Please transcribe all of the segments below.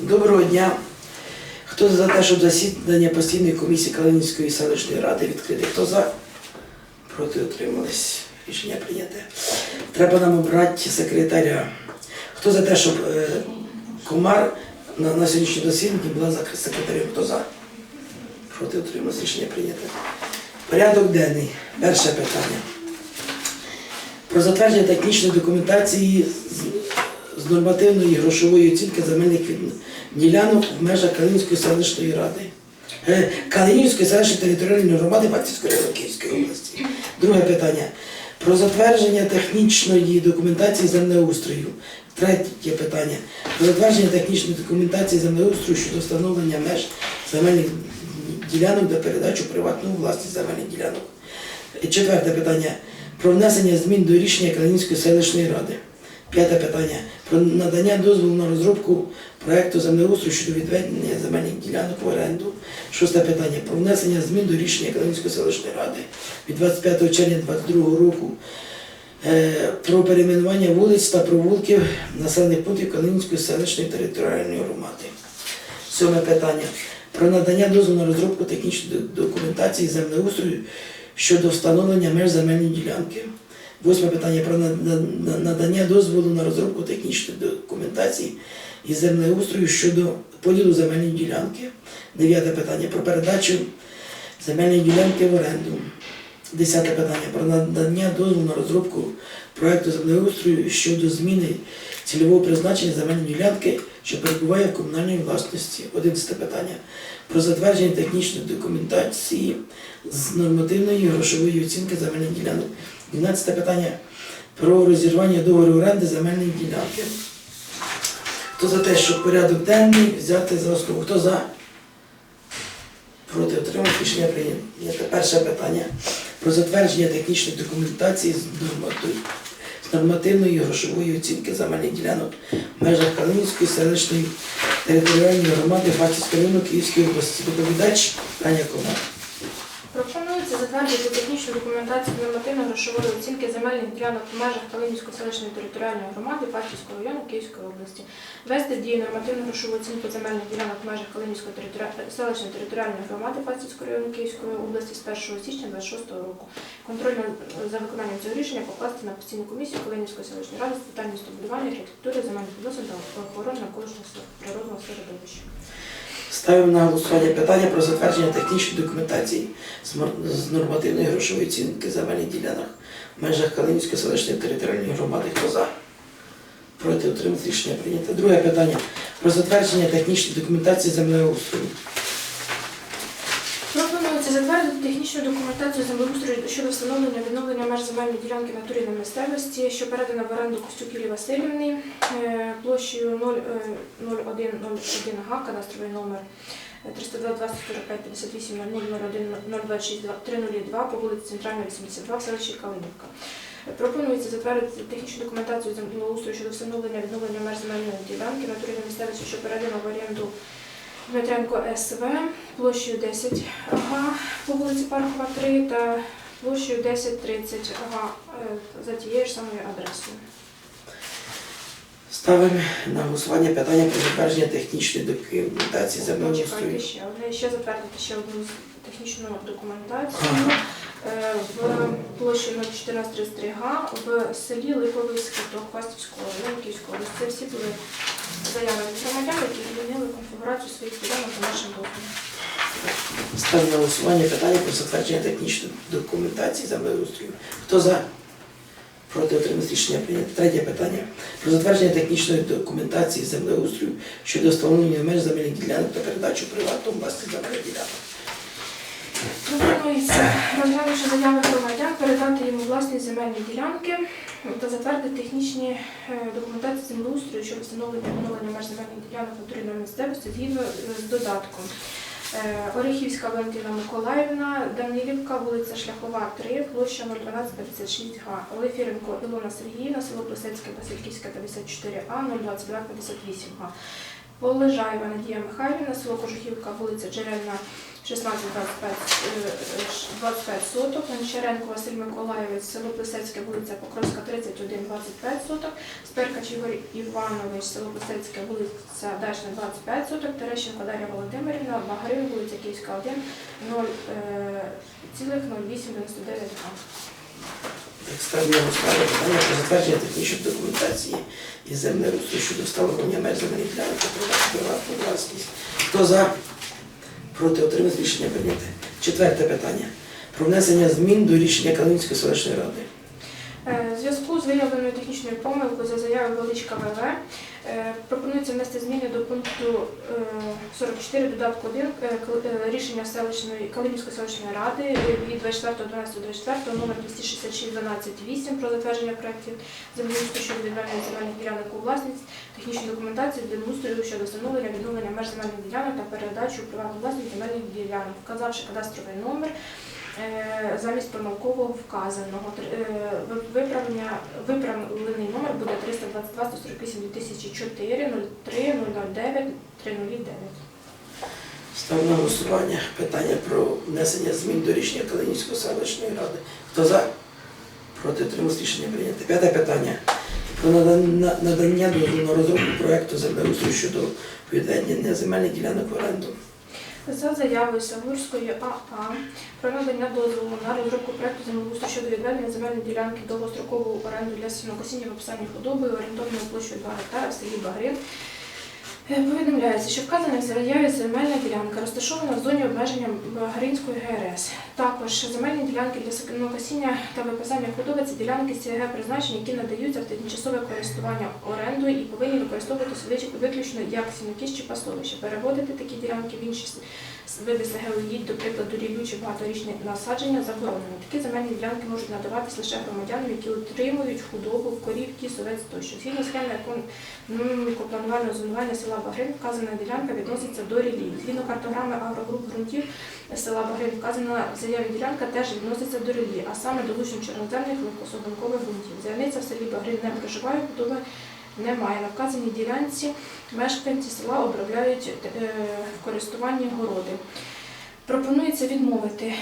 Доброго дня. Хто за те, щоб засідання постійної комісії Калинівської селищної ради відкрити? Хто за? Проти утримались. Рішення прийняте. Треба нам обрати секретаря. Хто за те, щоб е, Комар на, на сьогоднішнє засідання була за секретарем? Хто за? Проти утримались. Рішення прийняте. Порядок денний. Перше питання. Про затвердження технічної документації з, нормативної грошової оцінки земельних ділянок в межах Калинівської селищної ради. Е, Калинівської селищної територіальної громади району Київської області. Друге питання. Про затвердження технічної документації землеустрою. Третє питання. Про затвердження технічної документації землеустрою щодо встановлення меж земельних ділянок до передачу у приватну власність земельних ділянок. Четверте питання. Про внесення змін до рішення Калинівської селищної ради. П'яте питання. Про надання дозволу на розробку проекту землеустрою щодо відведення земельних ділянок в оренду. Шосте питання. Про внесення змін до рішення Калинівської селищної ради від 25 червня 2022 року е, про перейменування вулиць та провулків населених пунктів Калинівської селищної територіальної громади. Сьоме питання. Про надання дозволу на розробку технічної документації землеустрою щодо встановлення меж земельної ділянки. Восьме питання про на- на- на- надання дозволу на розробку технічної документації і землеустрою щодо поділу земельної ділянки. Дев'яте питання про передачу земельної ділянки в оренду. Десяте питання про надання дозволу на розробку проекту землеустрою щодо зміни цільового призначення земельної ділянки, що перебуває в комунальній власності. Одинадцяте питання про затвердження технічної документації з нормативної грошової оцінки земельних ділянок. 12 питання про розірвання договору оренди земельної ділянки. Хто за те, щоб порядок денний взяти за основу? Хто за? Проти отримав рішення прийнято. Перше питання про затвердження технічної документації з норматив- з нормативної грошової оцінки земельних ділянок в межах Калинівської селищної територіальної громади Фастівського району Київської області. Доповідач Таня Комар. Затвердити технічну документацію нормативно-грошової оцінки земельних ділянок в межах Калинівської селищної територіальної громади Партійського району Київської області. Ввести в дію нормативно-грошову оцінку земельних ділянок в межах Калинівської селищної територіальної громади Партійського району Київської області з 1 січня 2026 року. Контроль за виконанням цього рішення покласти на постійну комісію Калинівської селищної ради з питань містобудування, архітектури, земельних відносин та охорони навколишнього природного середовища. Ставимо на голосування питання про затвердження технічної документації з нормативної грошової оцінки земельних ділянок в межах Калинівської селищної територіальної громади. Хто за? Проти отримати рішення прийнято. Друге питання про затвердження технічної документації землеустрою. Пропонується затвердити технічну документацію землеустрою щодо встановлення відновлення меж земельної ділянки в натурі на місцевості, що передана в оренду Костюк Іллі Васильівні е, площею 0,0101 га, кадастровий номер 302 245 58 00 026 302 по вулиці Центральна, 82 в селищі Калинівка. Пропонується затвердити технічну документацію землеустрою щодо встановлення відновлення меж земельної ділянки в натурі на місцевості, що передана в оренду Дмитренко СВ площею 10 га по вулиці Паркова 3 та площею 1030 га е, за тією ж самою адресою. Ставимо на голосування питання про затвердження технічної документації Чекайте ще одне, ще затвердити ще одну технічну документацію Ага. Е, в площі 01433 га в селі Липовий Скиток Хвастівського області. Це всі були заяви від громадян, які змінили конфігурацію своїх ділянок за нашим дозволом. Ставимо на голосування питання про затвердження технічної документації землеустрою. Хто за? Проти отримати рішення прийнято. Третє питання. Про затвердження технічної документації землеустрою щодо встановлення меж земельних ділянок та передачу приватну власність земельних ділянок. Пропонується, розглянувши заяви громадян, передати їм у власність земельні ділянки та затвердити технічні е, документації землеустрою щодо встановлення відновлення меж земельних ділянок натурної місцевості згідно е, з додатком. Е, Орехівська Валентина Миколаївна, Данилівка, вулиця Шляхова, 3, площа 01256 га. Олефіренко Ілона Сергіївна, село Плесецьке, Васильківське, 54А, 02258 га. Полежаєва Надія Михайлівна, село Кожухівка, вулиця Джерельна, 16 25, е, 25 соток. Гончаренко Василь Миколаєвич, село Плесецьке, вулиця Покровська, 31 25 соток. Сперкач Ігор Іванович, село Плесецьке, вулиця Дачна, 25 соток. Терещенко Дар'я Володимирівна, Магарин, вулиця Київська, 1, 0, е, цілих 0899 га. Ставлю на голосування питання про затвердження технічної документації і землеустрою щодо встановлення меж земельних ділянок та. Хто за? Проти отримати рішення прийняти. Четверте питання. Про внесення змін до рішення Калинської селищної ради. Е, зв'язку з виявленою технічною помилкою за заявою Величка ВВ пропонується внести зміни до пункту е, 44 додатку 1 е, е, рішення селищної Калинівської селищної ради е, від 24.12.24 номер 266-12-8 про затвердження проєктів землеустрою щодо відведення земельних ділянок у власність, технічної документації землеустрою щодо встановлення відновлення меж земельних ділянок та передачу у приватну власність земельних ділянок, вказавши кадастровий номер е, замість помилкового вказаного. Е, Виправлення, виправлений номер буде 322 148 2004 03 009 309. Ставлю на голосування питання про внесення змін до рішення Калинівської селищної ради. Хто за? Проти отримати рішення прийняти. П'яте питання. Про надання- дозволу на розробку проекту землеустрою щодо відведення земельних ділянок в оренду. За заяви Савурської АА про надання дозволу на розробку проекту землеустрою щодо відведення земельної ділянки довгострокову оренду для сінокосіння виписання худоби орієнтовною площею 2 гектара в селі Багрин. Е, Повідомляється, що вказана в заяві земельна ділянка розташована в зоні обмеження Багринської ГРС. Також земельні ділянки для сінокосіння та виписання худоби це ділянки ЦГ призначення, які надаються в тимчасове користування орендою і повинні використовуватися виключно як сінокіс чи пасовище. Переводити такі ділянки в інші види СГ угідь, до прикладу, ріллю чи багаторічні насадження заборонено. Такі земельні ділянки можуть надаватись лише громадянам, які утримують худобу, корів, кіз, овець тощо. Згідно схеми планувального зонування села Багрин, вказана ділянка відноситься до ріллі. Згідно картограми агрогруп ґрунтів села Багрин, вказана в заяві ділянка теж відноситься до ріллі, а саме до лучно чорноземних легкособункових ґрунтів. Заявниця в селі Багрин не проживає, худоби немає. На вказаній ділянці мешканці села обробляють е, в користуванні городи. Пропонується відмовити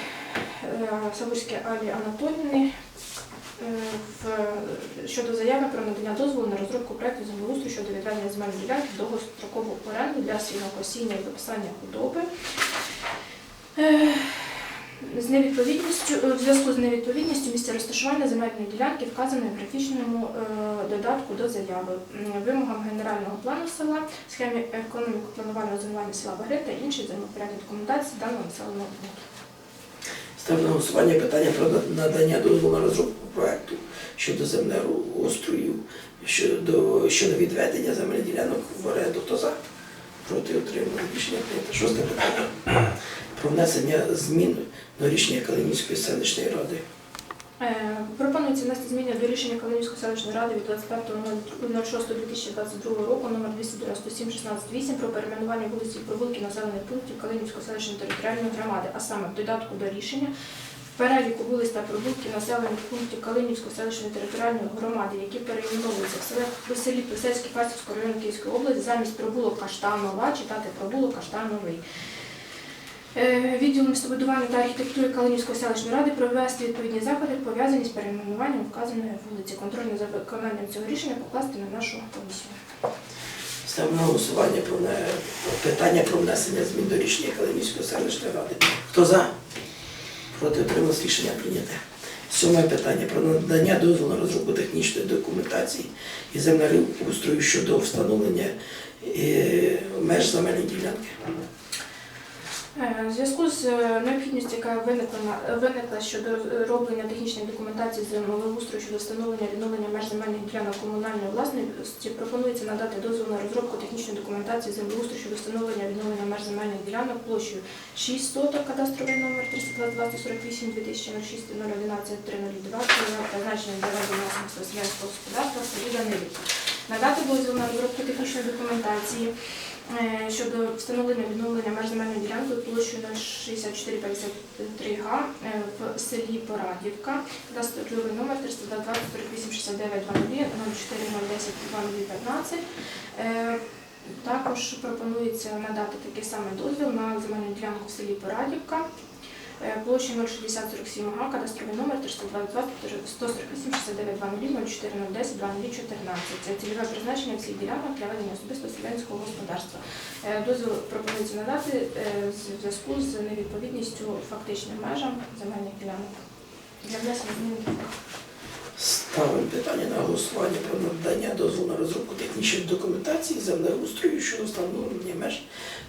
е, Савурській Алі Анатоліївні е, в- щодо заяви про надання дозволу на розробку проекту землеустрою щодо відведення земельної ділянки в довгострокову оренду для свинокосіння і виписання худоби. Е, З невідповідністю в зв'язку з невідповідністю місця розташування земельної ділянки вказаної в графічному е, додатку до заяви вимогам генерального плану села, схемі економіко-планувального зонування села Багрин та інші землепорядні документації даного населеного пункту. Ставлю на голосування питання про надання дозволу на розробку проекту щодо землеустрою щодо, щодо відведення земельних ділянок в оренду. Хто за? Проти отримали рішення прийнято. Шосте питання. Про внесення змін до рішення Калинівської селищної ради. Е, Пропонується внести зміни до рішення Калинівської селищної ради від 25.06.2022 року номер 297-16-8 про перейменування вулиці і провулки населених пунктів Калинівської селищної територіальної громади, а саме в додатку до рішення переліку вулиць та провулків населених пунктів Калинівської селищної територіальної громади, які перейменовуються в селі, в селі Плесецький Фастівського району Київської області, замість провулок Каштанова читати провулок Каштановий. Е, Відділ містобудування та архітектури Калинівської селищної ради провести відповідні заходи, пов'язані з перейменуванням вказаної вулиці. Контрольне за виконанням цього рішення покласти на нашу комісію. Ставлю на голосування про питання про внесення змін до рішення Калинівської селищної ради. Хто за? Проти отримали рішення прийняте. Сьоме питання про надання дозволу на розробку технічної документації і землеустрою щодо встановлення е, меж земельної ділянки. Е, В зв'язку з е, необхідністю, яка виникла, виникла щодо роблення технічної документації землеустрою щодо встановлення відновлення меж земельних ділянок комунальної власності, пропонується надати дозвіл на розробку технічної документації землеустрою щодо встановлення відновлення меж земельних ділянок площею 6 соток, кадастровий номер 322 148 2006 011 302, призначення для селянського господарства в селі Данилівка. Надати дозвіл на розробку технічної документації щодо встановлення відновлення меж земельної ділянки площею 6453 га е, в селі Порадівка, кадастровий номер 322 48 69 00 04 010 2015. Е, Також пропонується надати такий самий дозвіл на земельну ділянку в селі Порадівка. Е, Площа 06047 га, кадастровий номер 322 148 69 00 0410 2014. Це цільове призначення всіх ділянок для ведення особисто селянського господарства. Е, Дозвіл пропонується надати е, в зв'язку з невідповідністю фактичним межам земельних ділянок. Для внесення змін Ставимо питання на голосування про надання дозволу на розробку технічної документації землеустрою щодо встановлення меж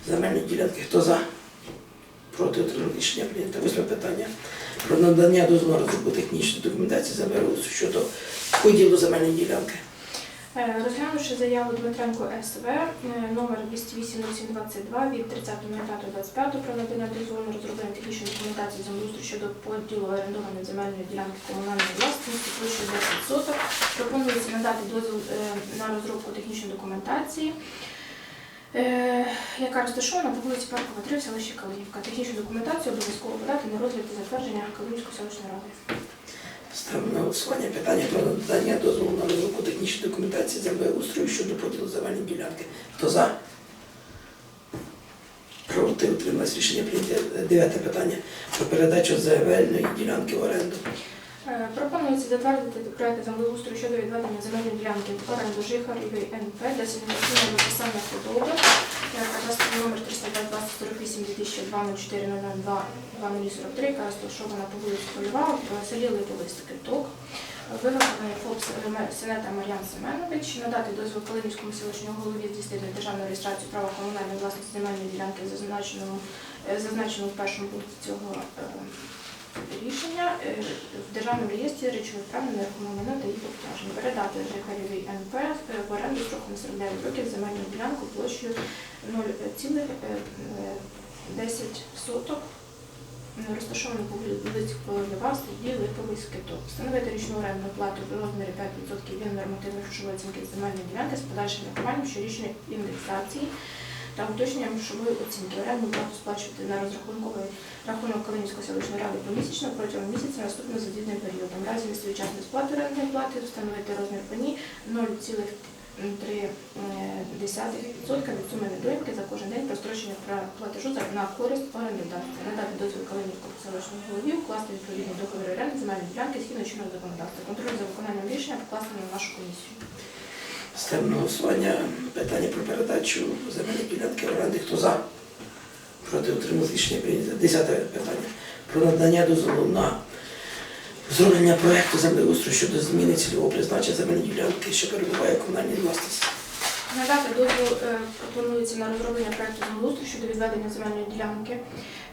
земельної ділянки. Хто за? Проти отримав рішення. Восьме питання про надання дозволу на розробку технічної документації землеустрою щодо поділу земельної ділянки. Е, Розглянувши заяву Дмитренко СВ е, номер 2080722 від 30.05.25 про надання дозволу розроблення технічної документації землеустрою щодо поділу орендованої земельної ділянки комунальної власності площею 10 соток, пропонується надати дозвіл е, на розробку технічної документації. Е, Яка розташована по вулиці Паркова 3 в селищі Калинівка. Технічну документацію обов'язково подати на розгляд і затвердження Калинівської селищної ради. Ставимо на голосування питання про надання дозволу на розробку технічної документації землеустрою щодо поділу земельної ділянки. Хто за? Проти утрималось рішення прийняти. Дев'яте питання про передачу земельної ділянки в оренду. Е, Пропонується затвердити проект землеустрою щодо відведення земельної ділянки в оренду Жихар НП для сільськогосподарського виписання худоби. Е, Кадастровий номер 322 48 2002 04 002 2043, яка розташована по вулиці Польова в селі Липовий Стекеток. Виготовлений ФОП Сенета Мар'ян Семенович надати дозвіл Калинівському селищному голові здійснити державну реєстрацію права комунальної власності земельної ділянки зазначеному, е, в першому пункті цього рішення е, в державному реєстрі речових прав на нерухоме та їх обтяжень. Передати Жихарєвій НП е, в оренду строком 49 років земельну ділянку площею 0,10 соток м, розташовану по вулиці Полива, селі Липовий Скиток. Встановити річну орендну плату в розмірі 5% від нормативної грошової оцінки земельної ділянки з подальшим врахуванням щорічної індексації та уточненням грошової оцінки. Орендну плату сплачувати на розрахунковий рахунок Калинівської селищної ради помісячно протягом місяця наступного задідним періодом. В разі несвоєчасної сплати орендної плати встановити розмір пені 0,3% від суми недоїмки за кожен день прострочення платежу на користь орендодавця. Надати дозвіл Калинівського селищного голові укласти відповідний договір оренди земельної ділянки згідно чинного законодавства. Контроль за виконанням рішення покласти на нашу комісію. Ставимо на голосування питання про передачу земельної ділянки оренди. Хто за? Проти отримав рішення прийнято. Десяте питання про надання дозволу на зроблення проєкту землеустрою щодо зміни цільового призначення земельної ділянки, що перебуває в комунальній власності. Надати дозвіл е, пропонується на розроблення проекту землеустрою щодо відведення земельної ділянки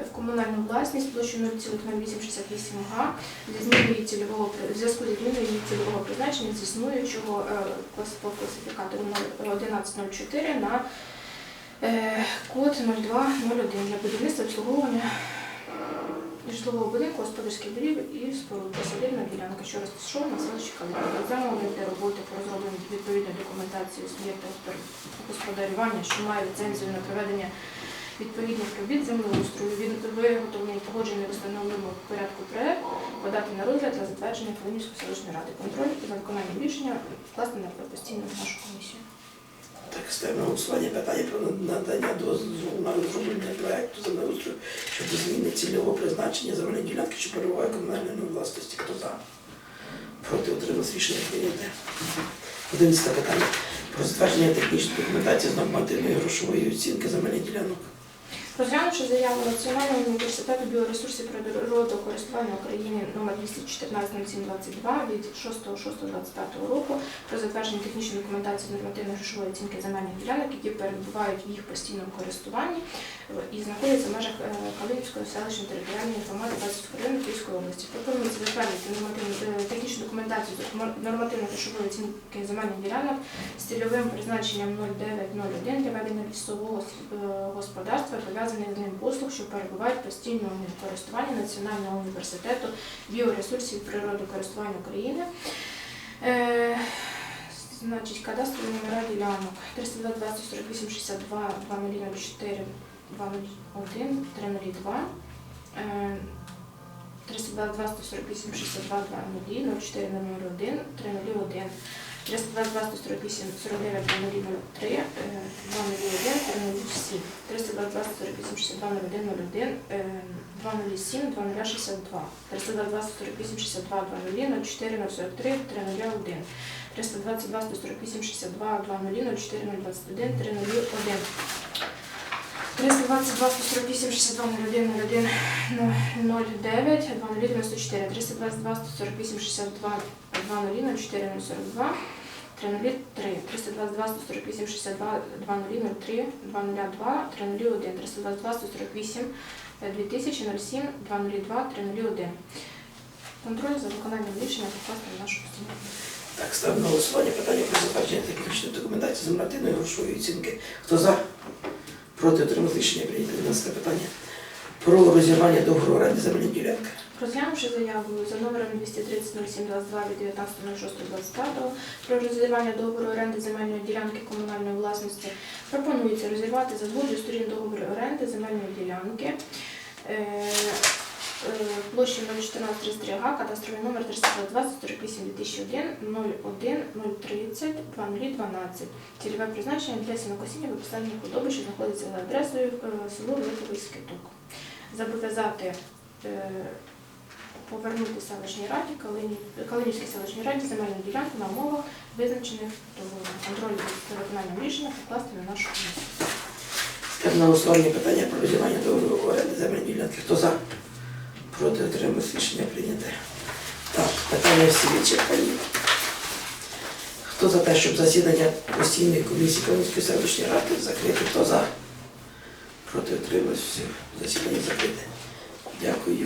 в комунальну власність площею 0,0868 га. Для зміни її цільового в зв'язку зі зміною її цільового призначення з існуючого е, по класифікатору 1104 на е, код 0201 для будівництва обслуговування житлового будинку, господарських будівель і споруд посадибна ділянка, що розташована в селищі Калинівка. Замовити роботи по розробленню відповідної документації суб'єкта господарювання, що має ліцензію на проведення відповідних робіт землеустрою, він виготовлені погоджений в встановленому порядку проект, подати на розгляд та затвердження Калинівської селищної ради. Контроль за виконанням рішення вкласти на постійну нашу комісію. Ставимо на голосування питання про надання дозволу на розроблення проекту землеустрою щодо зміни цільового призначення земельної ділянки, що перебуває комунальної власності. Хто за? Проти утрималось рішення прийняте. Одинадцяте питання про затвердження технічної документації з нормативної грошової оцінки земельних ділянок. Розглянувши заяву Національного університету біоресурсів природокористування України номер 214-0722 від 6.6.25 року про затвердження технічної документації з нормативної грошової оцінки земельних ділянок, які перебувають в їх постійному користуванні е, і знаходяться в межах е, Калинівської селищної територіальної громади Базівського району Київської області. Пропонується затвердити е, технічну документацію з нормативної грошової оцінки земельних ділянок з цільовим призначенням 0901 для ведення лісового господарства і пов'язаних з ним послуг, що перебувають в постійному користуванні Національного університету біоресурсів природокористування України. Е, Значить, кадастрові номера ділянок. 322 148 62 2004 201 302 е, 322 148 62 00 04 001 301 322 148 49 0003 е, 201 307 322 148 62 01 01 е, 207 2062 322 148 62 00 04 043 301 322 148 62 00 04 021 301 322 148 62 01 01 09 2094 322 148 62 00 04 042 303 322 148 62 0003 202 301 322 148 2007 202 301 Контроль за виконанням рішення покласти на нашу постанову. Так, ставимо на голосування питання про затвердження технічної документації з нормативної грошової оцінки. Хто за? Проти отримав рішення прийнято. 12 питання. Про розірвання договору оренди земельної ділянки. Розглянувши заяву за номером 230.0722 від 19.06.25 про розірвання договору оренди земельної ділянки комунальної власності, пропонується розірвати за згодою сторін договору оренди земельної ділянки е, площею 01433 га, кадастровий номер 320 48 2001 01 030 2012. Цільове призначення для сінокосіння виписання худоби, що знаходиться за адресою е, село Великовий Скиток. Зобов'язати е, повернути селищній раді, Калині- Калинівській селищній раді земельну ділянку на умовах, визначених договором. Контроль за виконанням рішення покласти на нашу комісію. На питання про розірвання договору земельної ділянки. Хто за? Проти отримав рішення прийняте. Так, питання всі відчерпані. Хто за те, щоб засідання постійної комісії Калинської селищної ради закрити? Хто за? Проти отримав. Засідання закрите. Дякую.